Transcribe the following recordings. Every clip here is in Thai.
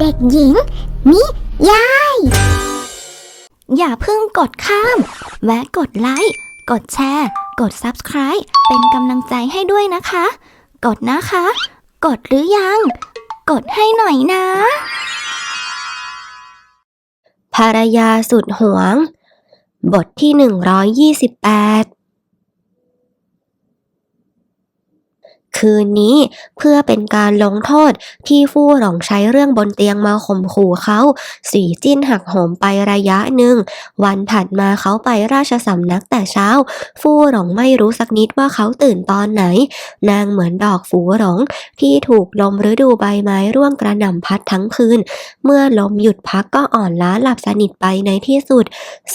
เด็กหญิงมิยาย อย่าเพิ่งกดข้าม แวะกดไลค์ กดแชร์ กด Subscribe เป็นกำลังใจให้ด้วยนะคะ กดนะคะ กดหรือยัง กดให้หน่อยนะ ภรรยาสุดหวง บทที่ 128 คืนนี้ เพื่อเป็นการลงโทษที่ฟู่หลงใช้เรื่องบนเตียงมาข่มขู่เขาสีจิ้นหักโหมไประยะหนึ่ง วันถัดมาเขาไปราชสำนักแต่เช้า ฟู่หลงไม่รู้สักนิดว่าเขาตื่นตอนไหน นางเหมือนดอกฝูหลงที่ถูกลมฤดูใบไม้ร่วงกระหน่ำพัดทั้งคืน เมื่อลมหยุดพักก็อ่อนล้าหลับสนิทไปในที่สุด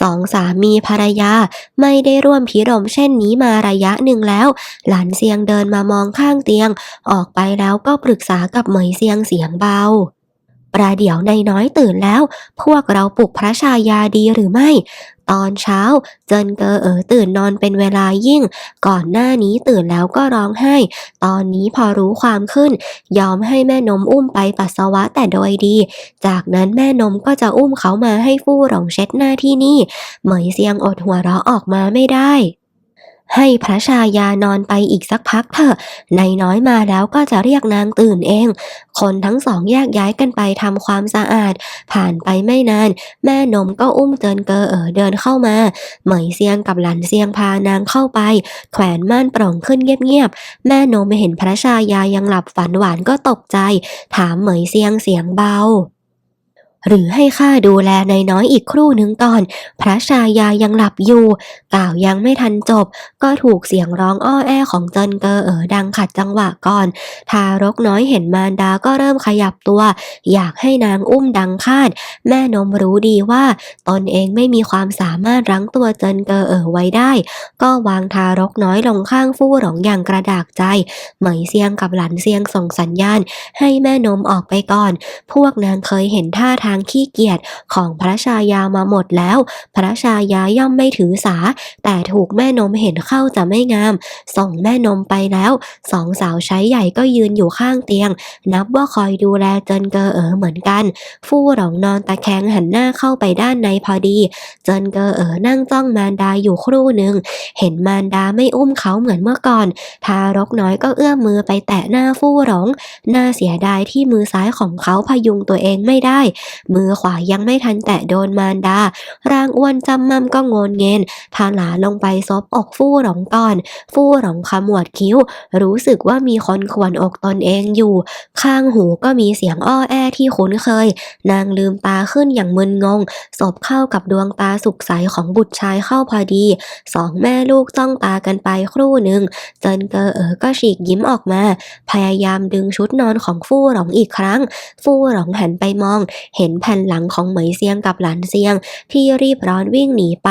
สองสามีภรรยา ไม่ได้ร่วมพิรมเช่นนี้มาระยะหนึ่งแล้ว หลานเซียงเดินมามองข้างเตียง ออกไปแล้วก็ปรึกษากับเหมยเซียงเสียงเบา ประเดี๋ยวนายน้อยตื่นแล้ว พวกเราปลุกพระชายาดีหรือไม่ ตอนเช้า เจินเกอเอ๋อตื่นนอนเป็นเวลายิ่ง ก่อนหน้านี้ตื่นแล้วก็ร้องไห้ ตอนนี้พอรู้ความขึ้น ยอมให้แม่นมอุ้มไปปัสสาวะแต่โดยดี จากนั้นแม่นมก็จะอุ้มเขามาให้ฟู่หลงเช็ดหน้าที่นี่ เหมยเซียงอดหัวเราะออกมาไม่ได้ ให้พระชายานอนไปอีกสักพักเถอะนายน้อยมาแล้วก็จะเรียกนางตื่นเอง คนทั้งสองแยกย้ายกันไปทำความสะอาด ผ่านไปไม่นาน แม่นมก็อุ้มเจินเกอเออเดินเข้ามา เหมยเซียงกับหลันเซียงพานางเข้าไป แขวนม่านปล่องขึ้นเงียบๆแม่นมเห็นพระชายายังหลับฝันหวานก็ตกใจ ถามเหมยเซียงเสียงเบา หรือให้ข้าดูแลนายน้อยอีกครู่หนึ่งก่อน พระชายายังหลับอยู่ กล่าวยังไม่ทันจบ ก็ถูกเสียงร้องอ้อแอของเจินเกอเอ๋อดังขัดจังหวะก่อน ทารกน้อยเห็นมารดาก็เริ่มขยับตัว อยากให้นางอุ้มดังคาด แม่นมรู้ดีว่า ตนเองไม่มีความสามารถรั้งตัวเจินเกอเอ๋อไว้ได้ ก็วางทารกน้อยลงข้างฟู่หลงอย่างกระดากใจ เหมยเซียงกับหลันเซียงส่งสัญญาณ ให้แม่นมออกไปก่อน พวกนางเคยเห็นท่าทางางขี้เกียจของพระชายามาหมดแล้ว พระชายาย่อมไม่ถือสา แต่ถูกแม่นมเห็นเข้าจะไม่งาม ส่งแม่นมไปแล้วสองสาวใช้ใหญ่ก็ยืนอยู่ข้างเตียง นับว่าคอยดูแลเจินเกอเอ๋อเหมือนกัน ฟู่หลงนอนตะแคงหันหน้าเข้าไปด้านในพอดี เจินเกอเอ๋อนั่งจ้องมารดาอยู่ครู่หนึ่งเห็นมารดาไม่อุ้มเขาเหมือนเมื่อก่อน ทารกน้อยก็เอื้อมมือไปแตะหน้าฟู่หลงน่าเสียดายที่มือซ้ายของเขาพยุงตัวเองไม่ได้มือขวายังไม่ทันแตะโดนมารดา ร่างอ้วนจำมั่มก็งนเงินทาหลาลงไปซบอกฟู่หลงก่อน ฟู่หลงขมวดคิ้ว รู้สึกว่ามีคนขวนอกตนเองอยู่ ข้างหูก็มีเสียงอ้อแอที่คุ้นเคย นางลืมตาขึ้นอย่างมึนงง ศพเข้ากับดวงตาสุขใสของบุตรชายเข้าพอดี สองแม่ลูกจ้องตากันไปครู่หนึ่งเจินเกอเอ๋อก็ฉีกยิ้มออกมา พยายามดึงชุดนอนของฟู่หลงอีกครั้ง ฟู่หลงหันไปมอง เห็นแผ่นหลังของเหมยเซียงกับหลานเซียง ที่รีบร้อนวิ่งหนีไป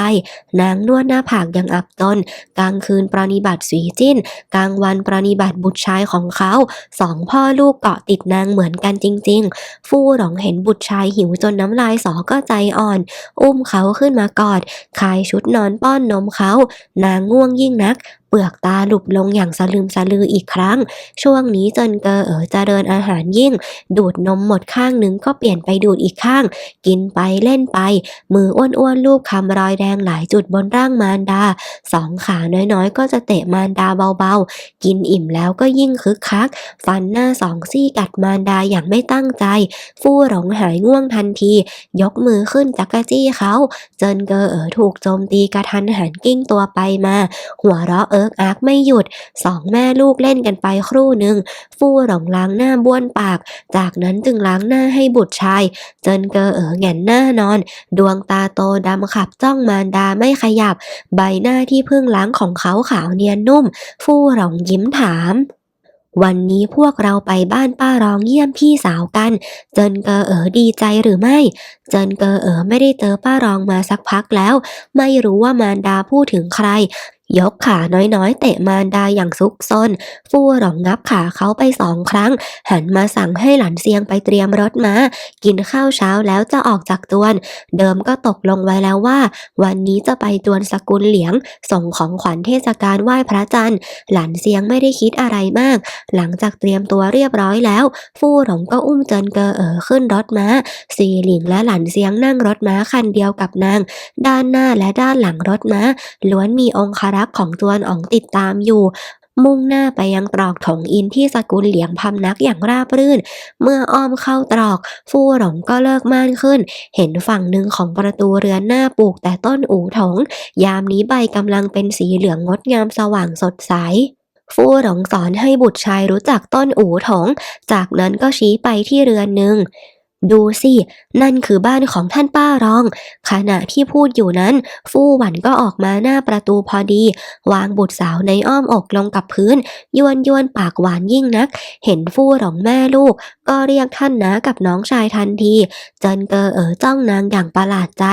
นางนวดหน้าผากย่างอับจนกลางคืนปรนิบัติสีจิ้น กลางวันปรนิบัติบุตรชายของเขา สองพ่อลูกเกาะติดนางเหมือนกันจริง ๆ ฟู่หลงเห็นบุตรชายหิวจนน้ำลายสอก็ใจอ่อน อุ้มเขาขึ้นมากอด คายชุดนอนป้อนนมเขา นางง่วงยิ่งนักเปลือกตาหลุบลงอย่างสลืมสลืออีกครั้ง ช่วงนี้เจนเกอเอ๋อเจริญอาหารยิ่ง ดูดนมหมดข้างหนึ่งก็เปลี่ยนไปดูดอีกข้าง กินไปเล่นไป มืออ้วนๆลูบคำรอยแดงหลายจุดบนร่างมารดา สองขาน้อยๆ ก็จะเตะมารดาเบาๆ กินอิ่มแล้วก็ยิ่งคึกคัก ฟันหน้าสองซี่กัดมารดาอย่างไม่ตั้งใจ ฟู่หลงหายง่วงทันที ยกมือขึ้นจักกะจี้เขา เจินเกอเอ๋อถูกโจมตีกระทันหันกิ้งตัวไปมา หัวเราะเอิกอักไม่หยุด สองแม่ลูกเล่นกันไปครู่หนึ่ง ฟู่หลงล้างหน้าบ้วนปาก จากนั้นจึงล้างหน้าให้บุตรชาย เจินเกอเอ๋อแหงนหน้านอน ดวงตาโตดำขับจ้องมารดาไม่ขยับ ใบหน้าที่เพิ่งล้างของเขาขาวเนียนนุ่ม ฟู่หลงยิ้มถามวันนี้พวกเราไปบ้านป้ารองเยี่ยมพี่สาวกัน เจินเกอเอ๋อดีใจหรือไม่ เจินเกอเอ๋อไม่ได้เจอป้ารองมาสักพักแล้ว ไม่รู้ว่ามารดาพูดถึงใคร ยกขาน้อยๆ เตะมารดาอย่างซุกซนฟู่หลงงับขาเขาไปสองครั้ง หันมาสั่งให้หลานเซียงไปเตรียมรถม้า กินข้าวเช้าแล้วจะออกจากจวน เดิมก็ตกลงไว้แล้วว่า วันนี้จะไปจวนสกุลเหลียง ส่งของขวัญเทศกาลไหว้พระจันทร์ หลานเซียงไม่ได้คิดอะไรมาก หลังจากเตรียมตัวเรียบร้อยแล้ว ฟู่หลงก็อุ้มเจินเกอเอ๋อขึ้นรถม้าสีหลิงและหลานเซียงนั่งรถม้าคันเดียวกับนาง ด้านหน้าและด้านหลังรถม้าล้วนมีองคารกษ์ของจวนอ๋องติดตามอยู่ มุ่งหน้าไปยังตรอกถงอินที่สกุลเหลียงพำนักอย่างราบรื่น เมื่ออ้อมเข้าตรอก ฟู่หลงก็เลิกม่านขึ้น เห็นฝั่งหนึ่งของประตูเรือนหน้าปลูกแต่ต้นอู่ถง ยามนี้ใบกำลังเป็นสีเหลืองงดงามสว่างสดใสฟู่หลงสอนให้บุตรชายรู้จักต้นอู่ถง จากนั้นก็ชี้ไปที่เรือนหนึ่ง ดูสิ นั่นคือบ้านของท่านป้ารอง ขณะที่พูดอยู่นั้น ฟู่หวันก็ออกมาหน้าประตูพอดี วางบุตรสาวในอ้อมอกลงกับพื้น ยวนยวนปากหวานยิ่งนัก เห็นฟู่หลงแม่ลูก ก็เรียกท่านนะกับน้องชายทันที เจินเกอเอ๋อจ้องนางอย่างประหลาดใจ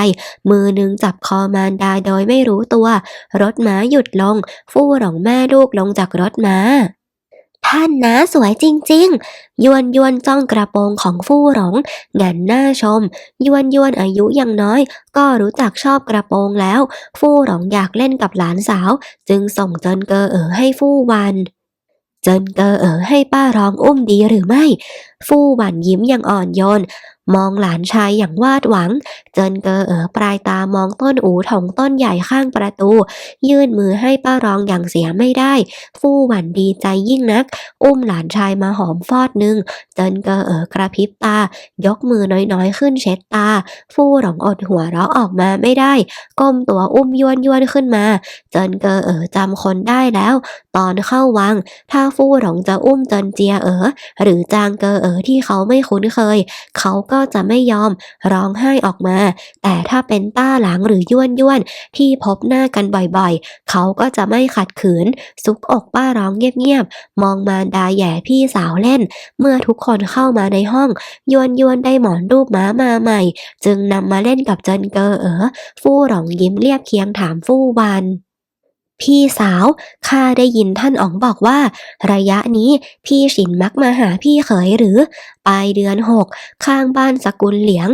มือหนึ่งจับคอมารดาโดยไม่รู้ตัว รถม้าหยุดลง ฟู่หลงแม่ลูกลงจากรถม้า ท่านนะสวยจริง ๆ ยวนยวนจ้องกระโปรงของฟู่หลงงันหน้าชม ยวนยวนอายุยังน้อย ก็รู้จักชอบกระโปรงแล้ว ฟู่หลงอยากเล่นกับหลานสาว จึงส่งเจินเกอเอ๋อให้ฟู่วัน เจินเกอเอ๋อให้ป้ารองอุ้มดีหรือไม่ ฟู่วันยิ้มยังอ่อนโยน มองหลานชายอย่างวาดหวัง เจินเกอเอ๋อปลายตามองต้นอูถงต้นใหญ่ข้างประตู ยื่นมือให้ป้ารองอย่างเสียไม่ได้ ฟู่หวันดีใจยิ่งนัก อุ้มหลานชายมาหอมฟอดหนึ่งเจินเกอเอ๋อกระพริบตา ยกมือน้อยๆขึ้นเช็ดตา ฟู่หลงอดหัวเราะออกมาไม่ได้ ก้มตัวอุ้มยวนยวนขึ้นมา เจินเกอเอ๋อจำคนได้แล้ว ตอนเข้าวัง ถ้าฟู่หลงจะอุ้มเจินเจียเอ๋อหรือจางเกอเอ๋อที่เขาไม่คุ้นเคย เขาก็็จะไม่ยอมร้องไห้ออกมา แต่ถ้าเป็นต้าหลังหรือย้วนย้วนที่พบหน้ากันบ่อยๆ เขาก็จะไม่ขัดขืน ซุกอกป้าร้องเงียบๆ มองมารดาแย่พี่สาวเล่น เมื่อทุกคนเข้ามาในห้องยวนยวนได้หมอนรูปม้ามาใหม่ จึงนำมาเล่นกับเจินเกอเอ๋อฟู่หลงยิ้มเรียบเคียงถามฟู่วันพี่สาว ข้าได้ยินท่านอ๋องบอกว่า ระยะนี้พี่ฉินมักมาหาพี่เขยหรือ ปลายเดือนหกข้างบ้านสกุลเหลียง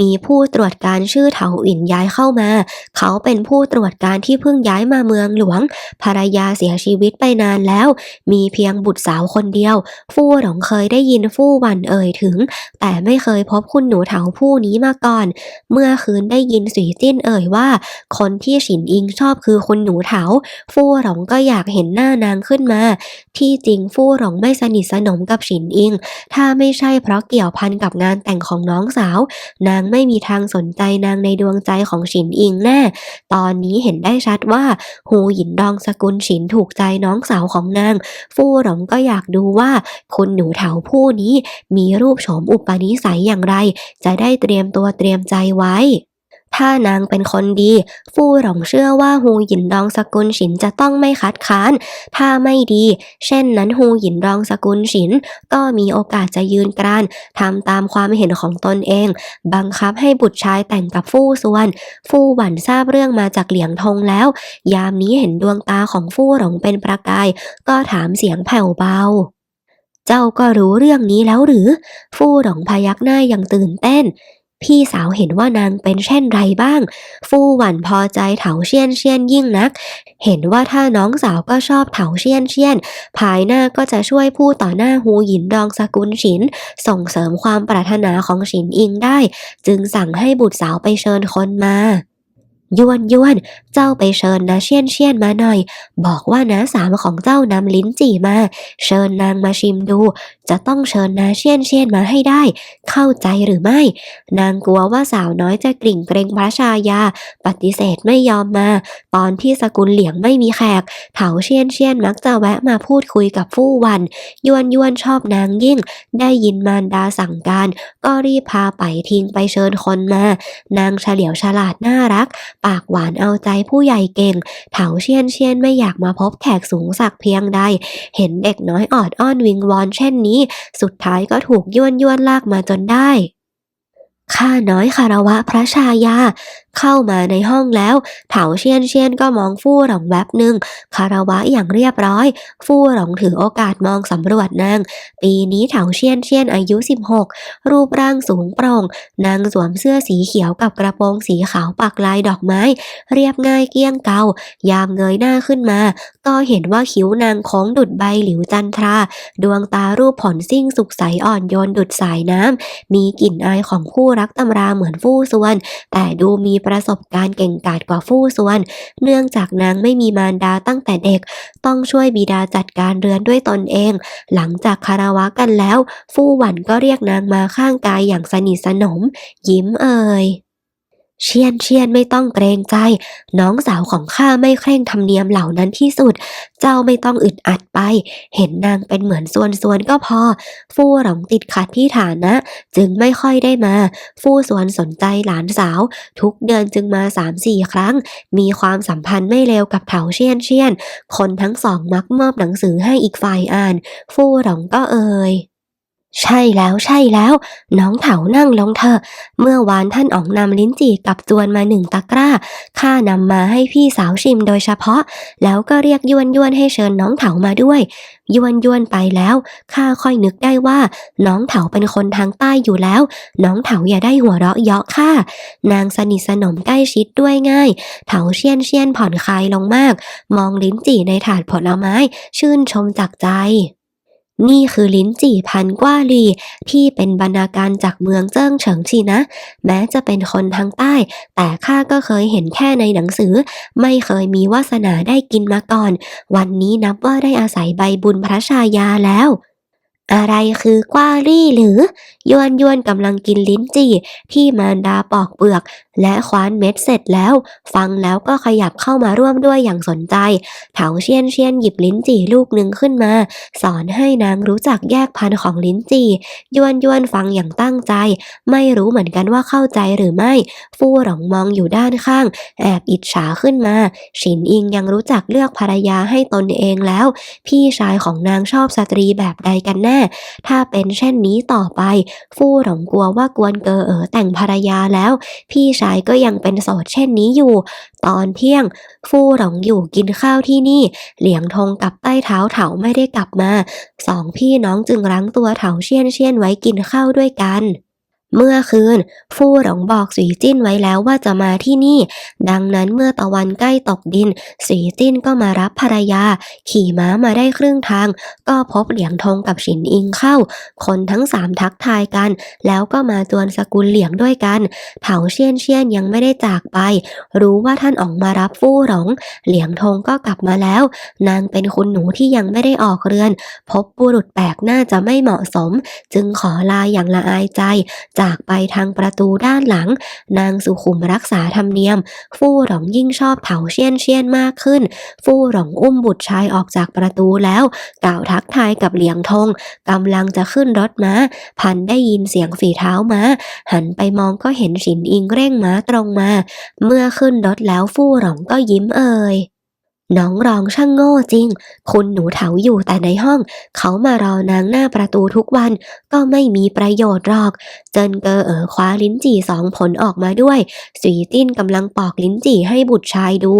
มีผู้ตรวจการชื่อเถาอินย้ายเข้ามา เขาเป็นผู้ตรวจการที่เพิ่งย้ายมาเมืองหลวง ภรรยาเสียชีวิตไปนานแล้ว มีเพียงบุตรสาวคนเดียว ฟู่หลงเคยได้ยินฟู่วันเอ่ยถึง แต่ไม่เคยพบคุณหนูเถาผู้นี้มาก่อน เมื่อคืนได้ยินสีจิ้นเอ่ยว่า คนที่ฉินอิงชอบคือคุณหนูเถา ฟู่หลงก็อยากเห็นหน้านางขึ้นมา ที่จริงฟู่หลงไม่สนิทสนมกับฉินอิง ถ้าไม่ใช่เพราะเกี่ยวพันกับงานแต่งของน้องสาว นางไม่มีทางสนใจนางในดวงใจของฉินอิงแน่ ตอนนี้เห็นได้ชัดว่าหูหยินดองสกุลฉินถูกใจน้องสาวของนาง ฟู่หลงก็อยากดูว่าคุณหนูเถาผู้นี้มีรูปโฉมอุปนิสัยอย่างไร จะได้เตรียมตัวเตรียมใจไว้ ถ้านางเป็นคนดี ฟู่หลงเชื่อว่าฮูหยินดองสกุลฉินจะต้องไม่คัดค้าน ถ้าไม่ดี เช่นนั้นฮูหยินดองสกุลฉิน ก็มีโอกาสจะยืนกรานทำตามความเห็นของตนเอง บังคับให้บุตรชายแต่งกับฟู่ส่วน ฟู่หวันทราบเรื่องมาจากเหลียงทงแล้ว ยามนี้เห็นดวงตาของฟู่หลงเป็นประกาย ก็ถามเสียงแผ่วเบาเจ้าก็รู้เรื่องนี้แล้วหรือ ฟู่หลงพยักหน้าอย่างตื่นเต้น พี่สาวเห็นว่านางเป็นเช่นไรบ้าง ฟู่หวันพอใจเถาเชียนเชียนยิ่งนัก เห็นว่าถ้าน้องสาวก็ชอบเถาเชียนเชียน ภายหน้าก็จะช่วยพูดต่อหน้าหูหยินดองสกุลฉิน ส่งเสริมความปรารถนาของฉินอิงได้ จึงสั่งให้บุตรสาวไปเชิญคนมา ยวนยวน เจ้าไปเชิญนะเชียนเชียนมาหน่อย บอกว่าน้าสามของเจ้านำลิ้นจี่มา เชิญนางมาชิมดู จะต้องเชิญนาเชียนเชียนมาให้ได้ เข้าใจหรือไม่ นางกลัวว่าสาวน้อยจะกลิ่งเกรงพระชายา ปฏิเสธไม่ยอมมา ตอนที่สกุลเหลียงไม่มีแขก เถาเชียนเชียนมักจะแวะมาพูดคุยกับฟู่วัน ยวนยวนชอบนางยิ่ง ได้ยินมารดาสั่งการ ก็รีบพาไปทิ้งไปเชิญคนมา นางเฉลียวฉลาดน่ารักปากหวานเอาใจผู้ใหญ่เก่ง เถาเชียนเชียนไม่อยากมาพบแขกสูงสักเพียงใด เห็นเด็กน้อยออดอ้อนวิงวอนเช่นนี้ สุดท้ายก็ถูกย้วนย้วนลากมาจนได้ข้าน้อยคารวะพระชายา เข้ามาในห้องแล้วเถาเชียนเชียนก็มองฟู่หลงแวบหนึ่งคาราวะอย่างเรียบร้อย ฟู่หลงถือโอกาสมองสำรวจนาง ปีนี้เถาเชียนเชียนอายุ 16 รูปร่างสูงโปร่ง นางสวมเสื้อสีเขียวกับกระโปรงสีขาวปักลายดอกไม้ เรียบง่ายเกี้ยงเกายามเงยหน้าขึ้นมา ก็เห็นว่าคิ้วนางโค้งดุดใบหลิวจันทรา ดวงตารูปผลซิ่งสุขใสอ่อนโยนดุดสายน้ำมีกลิ่นอายของผู้รักตำราเหมือนฟู่ส่วน แต่ดูมีประสบการณ์เก่งกาจกว่าฟู่ส่วน เนื่องจากนางไม่มีมารดาตั้งแต่เด็ก ต้องช่วยบิดาจัดการเรือนด้วยตนเอง หลังจากคารวะกันแล้ว ฟู่หวันก็เรียกนางมาข้างกายอย่างสนิทสนม ยิ้มเอ่ย เชียนเชียนไม่ต้องเกรงใจ น้องสาวของข้าไม่เคร่งธรรมเนียมเหล่านั้นที่สุด เจ้าไม่ต้องอึดอัดไป เห็นนางเป็นเหมือนส่วนส่วนก็พอ ฟู่หลงติดขัดที่ฐานะ จึงไม่ค่อยได้มา ฟู่ส่วนสนใจหลานสาว ทุกเดือนจึงมาสามสี่ครั้ง มีความสัมพันธ์ไม่เลวกับเถาเชียนเชียน คนทั้งสองมักมอบหนังสือให้อีกฝ่ายอ่าน ฟู่หลงก็เอ่ย ใช่แล้วใช่แล้ว น้องเถานั่งลงเถอะ เมื่อวานท่านอ๋องนำลิ้นจี่กับจวนมาหนึ่งตะกร้าข้านำมาให้พี่สาวชิมโดยเฉพาะ แล้วก็เรียกยวนยวนให้เชิญน้องเถามาด้วย ยวนยวนไปแล้วข้าค่อยนึกได้ว่า น้องเถาเป็นคนทางใต้อยู่แล้ว น้องเถาอย่าได้หัวเราะเยาะข้านางสนิทสนมใกล้ชิดด้วยง่าย เถาเชียนเชียนผ่อนคลายลงมาก มองลิ้นจี่ในถาดผลไม้ ชื่นชมจากใจ นี่คือลิ้นจี่พันกว่าลีที่เป็นบรรณาการจากเมืองเจิ้งเฉิงชีนะ แม้จะเป็นคนทางใต้ แต่ข้าก็เคยเห็นแค่ในหนังสือ ไม่เคยมีวาสนาได้กินมาก่อน วันนี้นับว่าได้อาศัยใบบุญพระชายาแล้วอะไรคือกว้าลี่หรือ ยวนยวนกำลังกินลิ้นจี่ที่มารดาปอกเปลือก และคว้านเม็ดเสร็จแล้ว ฟังแล้วก็ขยับเข้ามาร่วมด้วยอย่างสนใจ เถาเชียนเชียนหยิบลิ้นจี่ลูกหนึ่งขึ้นมา สอนให้นางรู้จักแยกพันธุ์ของลิ้นจี่ยวนยวนฟังอย่างตั้งใจ ไม่รู้เหมือนกันว่าเข้าใจหรือไม่ ฟู่หลงมองอยู่ด้านข้าง แอบอิจฉาขึ้นมา ฉินอิงยังรู้จักเลือกภรรยาให้ตนเองแล้ว พี่ชายของนางชอบสตรีแบบใดกันแน่ ถ้าเป็นเช่นนี้ต่อไป ฟู่หลงกลัวว่ากวนเกอเอ๋อแต่งภรรยาแล้ว พี่ชายก็ยังเป็นโสดเช่นนี้อยู่ ตอนเที่ยง ฟู่หลงอยู่กินข้าวที่นี่ เหลียงทงกับใต้เท้าเถาไม่ได้กลับมา สองพี่น้องจึงรั้งตัวเถาเชียนเชียนไว้กินข้าวด้วยกัน เมื่อคืน ฟู่หลงบอกสีจิ้นไว้แล้วว่าจะมาที่นี่ ดังนั้นเมื่อตะวันใกล้ตกดิน สีจิ้นก็มารับภรรยา ขี่ม้ามาได้ครึ่งทาง ก็พบเหลียงทงกับฉินอิงเข้า คนทั้งสามทักทายกัน แล้วก็มาจวนสกุลเหลียงด้วยกัน เถาเชียนเชียนยังไม่ได้จากไป รู้ว่าท่านออกมารับฟู่หลง เหลียงทงก็กลับมาแล้ว นางเป็นคุณหนูที่ยังไม่ได้ออกเรือน พบบุรุษแปลกหน้าจะไม่เหมาะสม จึงขอลาอย่างละอายใจจากไปทางประตูด้านหลัง นางสุขุมรักษาธรรมเนียม ฟู่หลงยิ่งชอบเถาเชียนเชียนมากขึ้น ฟู่หลงอุ้มบุตรชายออกจากประตูแล้วกล่าวทักทายกับเหลียงทงกำลังจะขึ้นรถม้า พันได้ยินเสียงฝีเท้าม้า หันไปมองก็เห็นฉินอิงเร่งม้าตรงมา เมื่อขึ้นรถแล้วฟู่หลงก็ยิ้มเอ่ย น้องรองช่างโง่จริง คุณหนูเถาอยู่แต่ในห้อง เขามารอนางหน้าประตูทุกวัน ก็ไม่มีประโยชน์หรอก เจินเกอเอ๋อคว้าลิ้นจี่สองผลออกมาด้วยสีจิ้นกำลังปอกลิ้นจี่ให้บุตรชายดู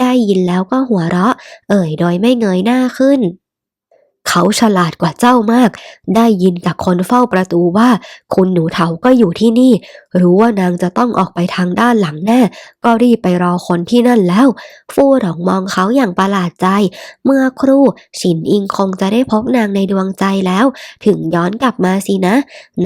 ได้ยินแล้วก็หัวเราะ เอ่ยโดยไม่เงยหน้าขึ้น เขาฉลาดกว่าเจ้ามาก ได้ยินจากคนเฝ้าประตูว่า คุณหนูเถาก็อยู่ที่นี่ รู้ว่านางจะต้องออกไปทางด้านหลังแน่ ก็รีบไปรอคนที่นั่นแล้ว ฟู่หลงมองเขาอย่างประหลาดใจ เมื่อครู่ฉินอิงคงจะได้พบนางในดวงใจแล้ว ถึงย้อนกลับมาสินะ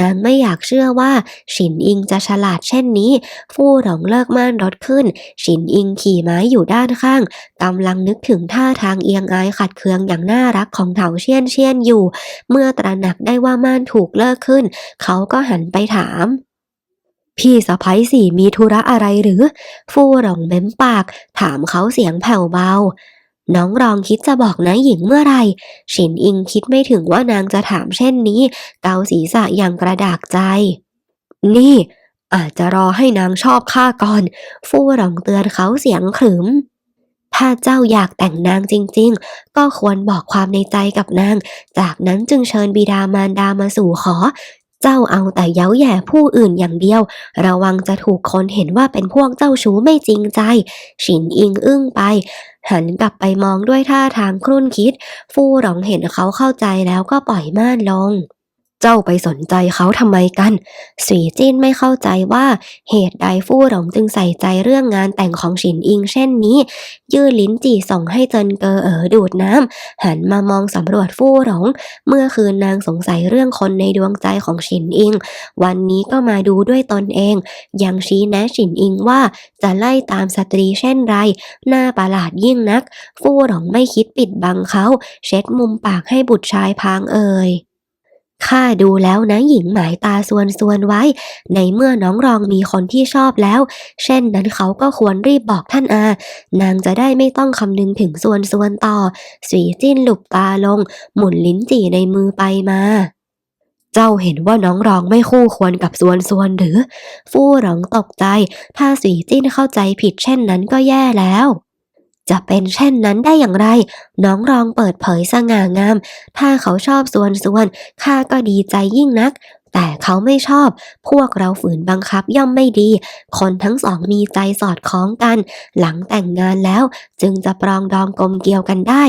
นางไม่อยากเชื่อว่า ฉินอิงจะฉลาดเช่นนี้ ฟู่หลงเลิกม่านรถขึ้น ฉินอิงขี่ม้าอยู่ด้านข้างกำลังนึกถึงท่าทางเอียงอายขัดเคืองอย่างน่ารักของเถาเชียนเชียนอยู่ เมื่อตระหนักได้ว่าม่านถูกเลิกขึ้น เขาก็หันไปถาม พี่สะพ้ยสี่มีธุระอะไรหรือ ฟู่หลงเม้มปาก ถามเขาเสียงแผ่วเบาน้องรองคิดจะบอกนะหญิงเมื่อไรฉินอิงคิดไม่ถึงว่านางจะถามเช่นนี้ เกาศีรษะอย่างกระดากใจ นี่อาจจะรอให้นางชอบข้าก่อน ฟู่หลงเตือนเขาเสียงขรึม ถ้าเจ้าอยากแต่งนางจริง ๆ ก็ควรบอกความในใจกับนาง จากนั้นจึงเชิญบิดามารดามาสู่ขอ เจ้าเอาแต่เย้าแย่ผู้อื่นอย่างเดียว ระวังจะถูกคนเห็นว่าเป็นพวกเจ้าชู้ไม่จริงใจ ฉินอิงอึ้งไป หันกลับไปมองด้วยท่าทางครุ่นคิด ฟู่หลงเห็นเขาเข้าใจแล้วก็ปล่อยม่านลง เจ้าไปสนใจเขาทำไมกันสีจิ้นไม่เข้าใจว่าเหตุใดฟู่หลงจึงใส่ใจเรื่องงานแต่งของฉินอิงเช่นนี้ ยื่นลิ้นจี่ส่งให้เจินเกอเอ๋อดูดน้ำหันมามองสำรวจฟู่หลง เมื่อคืนนางสงสัยเรื่องคนในดวงใจของฉินอิง วันนี้ก็มาดูด้วยตนเอง ยังชี้แนะฉินอิงว่าจะไล่ตามสตรีเช่นไร หน้าประหลาดยิ่งนัก ฟู่หลงไม่คิดปิดบังเขา เช็ดมุมปากให้บุตรชายพางเอ่ย ข้าดูแล้วนะหญิงหมายตาส่วนส่วนไว้ ในเมื่อน้องรองมีคนที่ชอบแล้ว เช่นนั้นเขาก็ควรรีบบอกท่านอา นางจะได้ไม่ต้องคำนึงถึงส่วนส่วนต่อ สีจิ้นหลุบตาลง หมุนลิ้นจี่ในมือไปมา เจ้าเห็นว่าน้องรองไม่คู่ควรกับส่วนส่วนหรือ ฟู่หลงตกใจ ถ้าสีจิ้นเข้าใจผิดเช่นนั้นก็แย่แล้ว จะเป็นเช่นนั้นได้อย่างไร น้องรองเปิดเผยสง่างาม ถ้าเขาชอบส่วนส่วนข้าก็ดีใจยิ่งนัก แต่เขาไม่ชอบ พวกเราฝืนบังคับย่อมไม่ดี คนทั้งสองมีใจสอดคล้องกัน หลังแต่งงานแล้วจึงจะปรองดองกลมเกลียวกันได้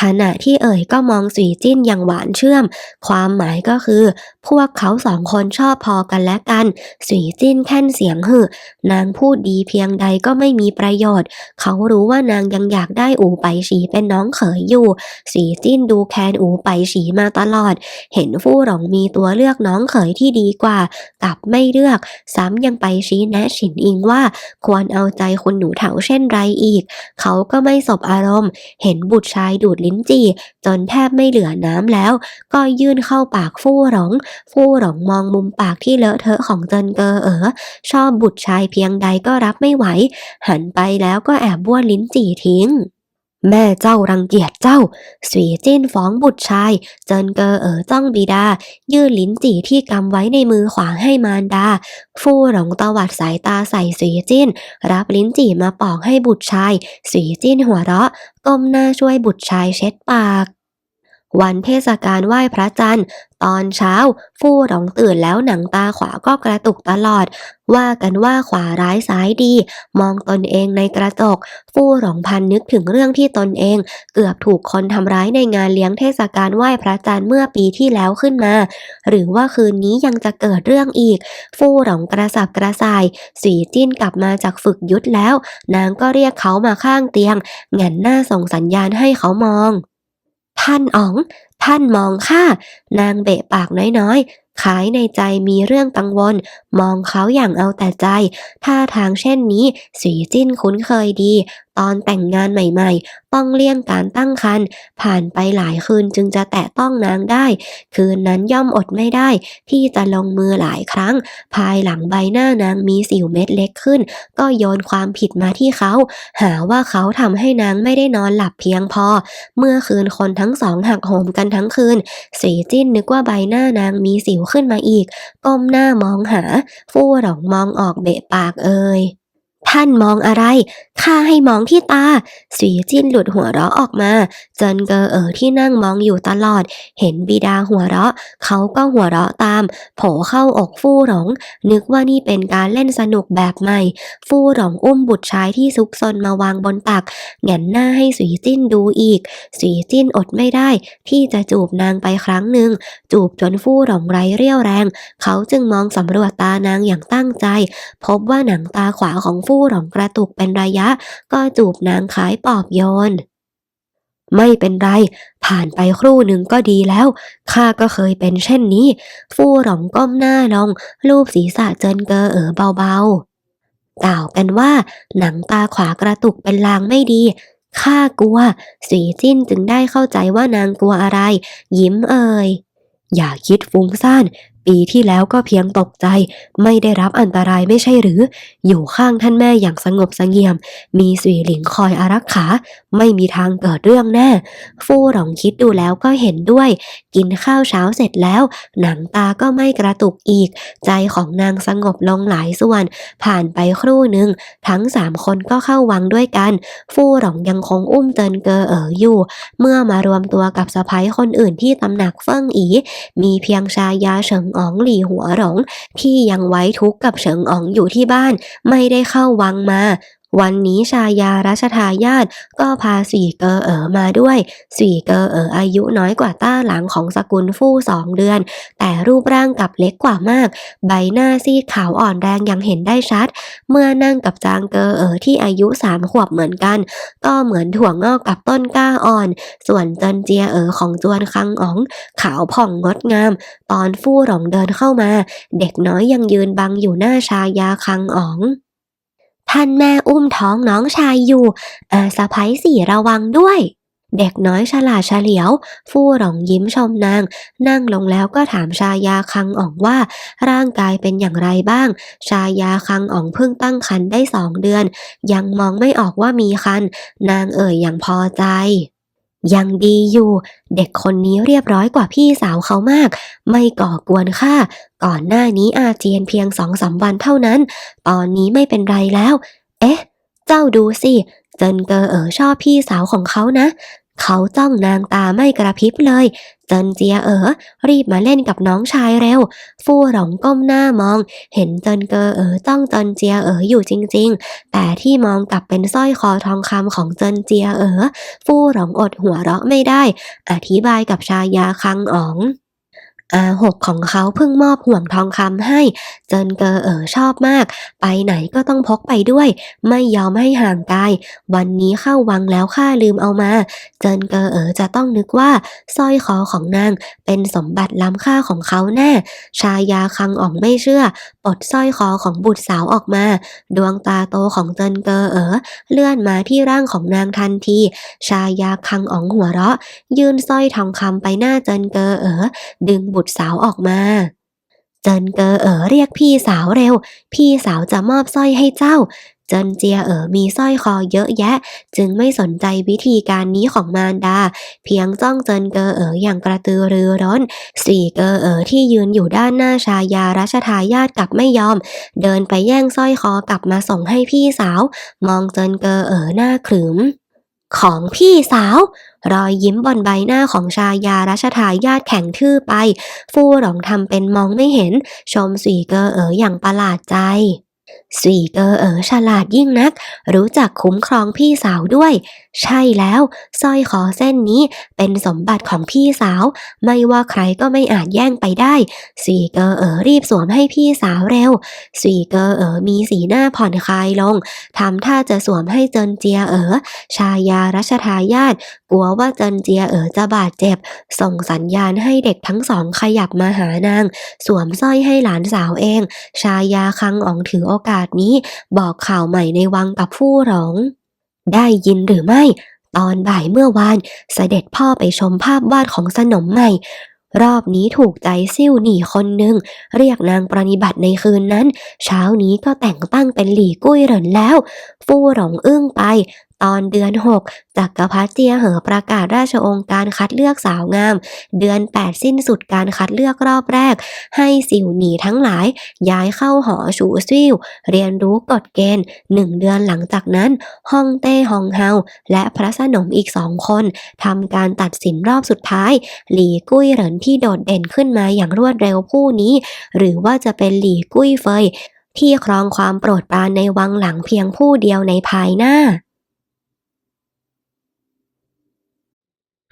ขณะที่เอ่ยก็มองสีจิ้นอย่างหวานเชื่อม ความหมายก็คือ พวกเขาสองคนชอบพอกันและกัน สีจิ้นแค่นเสียงหึนางพูดดีเพียงใดก็ไม่มีประโยชน์ เขารู้ว่านางยังอยากได้อูไปฉีเป็นน้องเขยอยู่ สีจิ้นดูแคนอูไปฉีมาตลอด เห็นฟู่หลงมีตัวเลือกน้องเขยที่ดีกว่า กลับไม่เลือก ซ้ำยังไปชี้แนะฉินอิงว่า ควรเอาใจคุณหนูเถาเช่นไรอีก เขาก็ไม่สบอารมณ์ เห็นบุตรชายดูดลิ้นจี่ จนแทบไม่เหลือน้ำแล้ว ก็ยื่นเข้าปากฟู่หลง ฟู่หลงมองมุมปากที่เลอะเทอะของเจินเกอเอ๋อชอบบุตรชายเพียงใดก็รับไม่ไหว หันไปแล้วก็แอบบ้วนลิ้นจี่ทิ้ง แม่เจ้ารังเกียจเจ้า สวีจิ้นฟ้องบุตรชาย เจินเกอเอ๋อจ้องบิดา ยื่นลิ้นจี่ที่กำไว้ในมือขวาให้มารดา ฟู่หลงตวัดสายตาใส่สวีจิ้น รับลิ้นจี่มาปอกให้บุตรชาย สวีจิ้นหัวเราะ ก้มหน้าช่วยบุตรชายเช็ดปาก วันเทศกาลไหว้พระจันทร์ ตอนเช้า ฟู่หลงตื่นแล้วหนังตาขวาก็กระตุกตลอด ว่ากันว่าขวาร้ายซ้ายดี มองตนเองในกระจก ฟู่หลงพันนึกถึงเรื่องที่ตนเอง เกือบถูกคนทำร้ายในงานเลี้ยงเทศกาลไหว้พระจันทร์เมื่อปีที่แล้วขึ้นมา หรือว่าคืนนี้ยังจะเกิดเรื่องอีก ฟู่หลงกระสับกระส่าย สีจิ้นกลับมาจากฝึกยุทธแล้ว นางก็เรียกเขามาข้างเตียงแหงนหน้าส่งสัญญาณให้เขามอง ท่านอ๋อง ท่านมองข้านางเบะปากน้อยๆ ขายในใจมีเรื่องกังวล มองเขาอย่างเอาแต่ใจ ท่าทางเช่นนี้ สีจิ้นคุ้นเคยดี ตอนแต่งงานใหม่ๆ ต้องเลี่ยงการตั้งครรภ์ผ่านไปหลายคืนจึงจะแตะต้องนางได้ คืนนั้นย่อมอดไม่ได้ ที่จะลงมือหลายครั้ง ภายหลังใบหน้านางมีสิวเม็ดเล็กขึ้น ก็โยนความผิดมาที่เขา หาว่าเขาทำให้นางไม่ได้นอนหลับเพียงพอ เมื่อคืนคนทั้งสองหักโหมกันทั้งคืน สีจิ้นนึกว่าใบหน้านางมีสิวขึ้นมาอีก ก้มหน้ามองหา ฟู่หลงมองออกเบะปากเอ่ย ท่านมองอะไรข้าให้มองที่ตาสีจิ้นหลุดหัวเราะออกมาเจินเกอเอ๋อที่นั่งมองอยู่ตลอด เห็นบิดาหัวเราะ เขาก็หัวเราะตาม โผเข้าอกฟู่หลง นึกว่านี่เป็นการเล่นสนุกแบบใหม่ ฟู่หลงอุ้มบุตรชายที่ซุกซนมาวางบนตักแหงนหน้าให้สีจิ้นดูอีก สีจิ้นอดไม่ได้ ที่จะจูบนางไปครั้งหนึ่ง จูบจนฟู่หลงไร้เรี่ยวแรง เขาจึงมองสำรวจตานางอย่างตั้งใจ พบว่าหนังตาขวาของฟู่หลงกระตุกเป็นระยะ ก็จูบนางคล้ายปอบโยน ไม่เป็นไร ผ่านไปครู่หนึ่งก็ดีแล้ว ข้าก็เคยเป็นเช่นนี้ ฟู่หลงก้มหน้าลงลูบศีรษะเจินเกอเออเบาๆกล่าวกันว่า หนังตาขวากระตุกเป็นลางไม่ดีข้ากลัว สีจิ้นจึงได้เข้าใจว่านางกลัวอะไร ยิ้มเอ่ยอย่าคิดฟุ้งซ่าน ปีที่แล้วก็เพียงตกใจ ไม่ได้รับอันตรายไม่ใช่หรือ อยู่ข้างท่านแม่อย่างสงบเสงี่ยม มีสวีหลิงคอยอารักขา ไม่มีทางเกิดเรื่องแน่ ฟู่หลงคิดดูแล้วก็เห็นด้วย กินข้าวเช้าเสร็จแล้ว หนังตาก็ไม่กระตุกอีก ใจของนางสงบลงหลายส่วน ผ่านไปครู่หนึ่ง ทั้งสามคนก็เข้าวังด้วยกัน ฟู่หลงยังคงอุ้มเจินเกอเอ๋ออยู่ เมื่อมารวมตัวกับสะพ้ยคนอื่นที่ตำหนักเฟิ่งอี มีเพียงชายาเฉิงอ๋องหลี่หัวหลงที่ยังไว้ทุกข์กับเฉิงอ๋องอยู่ที่บ้าน ไม่ได้เข้าวังมา วันนี้ชายารัชทายาทก็พาสี่เกอเอ๋อมาด้วยสี่เกอเอ๋ออายุน้อยกว่าต้าหลังของสกุลฟู่สองเดือน แต่รูปร่างกับเล็กกว่ามาก ใบหน้าซีดขาวอ่อนแรงยังเห็นได้ชัด เมื่อนั่งกับจางเกอเอ๋อที่อายุสามขวบเหมือนกัน ก็เหมือนถั่วงอกกับต้นก้าอ่อน ส่วนเจินเจียเอ๋อของจวนคังอ๋อง ขาวผ่องงดงาม ตอนฟู่หลงเดินเข้ามา เด็กน้อยยังยืนบังอยู่หน้าชายาคังอ๋อง ท่านแม่อุ้มท้องน้องชายอยู่อาสะพ้ยสี่ระวังด้วย เด็กน้อยฉลาดเฉลียว ฟู่หลงยิ้มชมนาง นั่งลงแล้วก็ถามชายาคังอ่องว่า ร่างกายเป็นอย่างไรบ้าง ชายาคังอ่องเพิ่งตั้งครรภ์ได้สองเดือน ยังมองไม่ออกว่ามีคัน นางเอ่ยอย่างพอใจ ยังดีอยู่ เด็กคนนี้เรียบร้อยกว่าพี่สาวเขามาก ไม่ก่อกวนค่ะ ก่อนหน้านี้อาเจียนเพียงสองสามวันเท่านั้น ตอนนี้ไม่เป็นไรแล้ว เอ๊ะ เจ้าดูสิ เจินเกอเอ๋อชอบพี่สาวของเขานะ เขาจ้องนางตาไม่กระพริบเลย เจินเจียเอ๋อรีบมาเล่นกับน้องชายเร็ว ฟู่หลงก้มหน้ามอง เห็นเจินเกอเอ๋อจ้องเจินเจียเอ๋ออยู่จริง ๆ แต่ที่มองกลับเป็นสร้อยคอทองคำของเจินเจียเอ๋อฟู่หลงอดหัวเราะไม่ได้ อธิบายกับชายาคังอ๋อง อาหกของเขาเพิ่งมอบห่วงทองคำให้ เจินเกอเอ๋อชอบมาก ไปไหนก็ต้องพกไปด้วย ไม่ยอมให้ห่างกาย วันนี้เข้าวังแล้วข้าลืมเอามา เจินเกอเอ๋อจะต้องนึกว่าสร้อยคอของนางเป็นสมบัติล้ำค่าของเขาแน่ ชายาคังอ่องไม่เชื่อปลดสร้อยคอของบุตรสาวออกมา ดวงตาโตของเจินเกอเอ๋อเลื่อนมาที่ร่างของนางทันที ชายาคังอ่องหัวเราะ ยื่นสร้อยทองคำไปหน้าเจินเกอเอ๋อดึงบุตรสาวออกมา เจินเกอเอ๋อเรียกพี่สาวเร็ว พี่สาวจะมอบสร้อยให้เจ้า เจินเจียเอ๋อมีสร้อยคอเยอะแยะ จึงไม่สนใจวิธีการนี้ของมารดา เพียงจ้องเจินเกอเอ๋ออย่างกระตือรือร้น สี่เกอเอ๋อที่ยืนอยู่ด้านหน้าชายารัชทายาทกลับไม่ยอม เดินไปแย่งสร้อยคอกลับมาส่งให้พี่สาว มองเจินเกอเอ๋อหน้าขรึมของพี่สาว รอยยิ้มบนใบหน้าของชายารัชทายาทแข็งทื่อไป ฟู่หลงทำเป็นมองไม่เห็น ชมสี่เกอเอ๋ออย่างประหลาดใจ สี่เกอเอ๋อฉลาดยิ่งนัก รู้จักคุ้มครองพี่สาวด้วย ใช่แล้วสร้อยคอเส้นนี้เป็นสมบัติของพี่สาว ไม่ว่าใครก็ไม่อาจแย่งไปได้สี่เกอเอ๋อรีบสวมให้พี่สาวเร็วสี่เกอเอ๋อมีสีหน้าผ่อนคลายลงทำท่าจะสวมให้เจินเจียเอ๋อชายารัชทายาทกลัวว่าเจินเจียเอ๋อจะบาดเจ็บ ส่งสัญญาณให้เด็กทั้งสองขยับมาหานาง สวมสร้อยให้หลานสาวเอง ชายาคังอองถือโอกาสนี้บอกข่าวใหม่ในวังกับผู้หลงได้ยินหรือไม่ ตอนบ่ายเมื่อวานเสด็จพ่อไปชมภาพวาดของสนมใหม่ รอบนี้ถูกใจซิ่วหนี่คนหนึ่ง เรียกนางปรนิบัติในคืนนั้น เช้านี้ก็แต่งตั้งเป็นหลี่กุ้ยเหรินแล้ว ฟู่หลงอึ้งไป ตอนเดือนหกจักรพรรดิเจียเหอประกาศราชองค์การคัดเลือกสาวงาม เดือน 8 สิ้นสุดการคัดเลือกรอบแรก ให้สิวหนีทั้งหลาย ย้ายเข้าหอฉูซิ่วเรียนรู้กฎเกณฑ์หนึ่งเดือนหลังจากนั้นฮ่องเต้ฮองเฮาและพระสนมอีกสองคนทำการตัดสินรอบสุดท้าย หลี่กุ้ยเหรินที่โดดเด่นขึ้นมาอย่างรวดเร็วผู้นี้ หรือว่าจะเป็นหลี่กุ้ยเฟยที่ครองความโปรดปรานในวังหลังเพียงผู้เดียวในภายหน้า